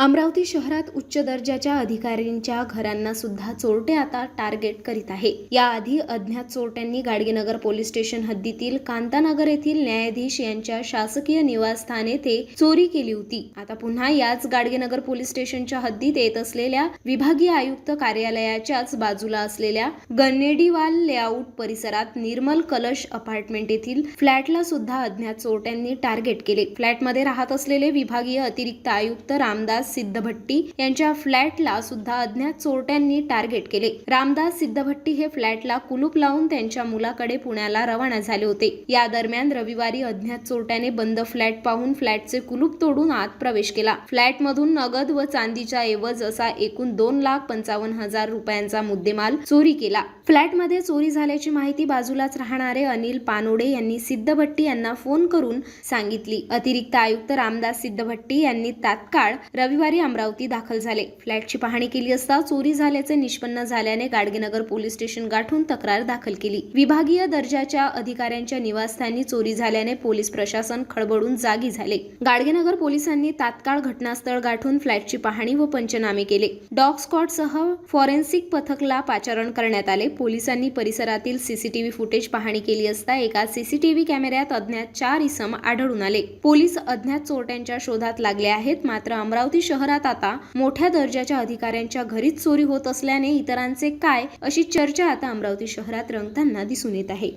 अमरावती शहरात उच्च दर्जाच्या अधिकाऱ्यांच्या घरांना सुद्धा चोरटे आता टार्गेट करीत आहे. याआधी अज्ञात चोरट्यांनी गाडगेनगर पोलीस स्टेशन हद्दीतील कांतानगर येथील न्यायाधीश यांच्या शासकीय निवासस्थान येथे चोरी केली होती. आता पुन्हा याच गाडगेनगर पोलीस स्टेशनच्या हद्दीत येत असलेल्या विभागीय आयुक्त कार्यालयाच्याच बाजूला असलेल्या गन्नेडीवाल लेआउट परिसरात निर्मल कलश अपार्टमेंट येथील फ्लॅटला सुद्धा अज्ञात चोरट्यांनी टार्गेट केले. फ्लॅटमध्ये राहत असलेले विभागीय अतिरिक्त आयुक्त रामदास सिद्धभट्टी यांच्या फ्लॅटला सुद्धा अज्ञात चोरट्यांनी टार्गेट केले. रामदास सिद्धभट्टी हे फ्लॅटला कुलूप लावून त्यांच्या मुलाकडे पुण्याला रवाना झाले होते. या दरम्यान रविवारी अज्ञात चोरट्याने बंद फ्लॅट पाहून फ्लॅटचे कुलूप तोडून आत प्रवेश केला. फ्लॅटमधून नगद व चांदीच्या ऐवज असा एकूण दोन लाख पंचावन्न हजार रुपयांचा मुद्देमाल चोरी केला. फ्लॅटमध्ये चोरी झाल्याची माहिती बाजूलाच राहणारे अनिल पानोडे यांनी सिद्धभट्टी यांना फोन करून सांगितली. अतिरिक्त आयुक्त रामदास सिद्धभट्टी यांनी तात्काळ रविवारी अमरावती दाखल झाले. फ्लॅटची पाहणी केली असता चोरी झाल्याचे निष्पन्न झाल्याने गाडगेनगर पोलीस स्टेशन गाठून तक्रार दाखल केली. विभागीय दर्जाच्या अधिकाऱ्यांच्या निवासस्थानी चोरी झाल्याने पोलीस प्रशासन खळबळून जागी झाले. गाडगेनगर पोलिसांनी तात्काळ घटनास्थळ गाठून फ्लॅटची पाहणी व पंचनामे केले. डॉग स्कॉटसह फॉरेन्सिक पथकला पाचारण करण्यात आले. पोलिसांनी परिसरातील सीसीटीव्ही फुटेज पाहणी केली असता एका सीसीटीव्ही कॅमेऱ्यात अज्ञात चार इसम आढळून आले. पोलीस अज्ञात चोरट्यांच्या शोधात लागले आहेत. मात्र अमरावती शहरात आता मोठ्या दर्जाच्या अधिकाऱ्यांच्या घरीच चोरी होत असल्याने इतरांचे काय अशी चर्चा आता अमरावती शहरात रंगताना दिसून येत आहे.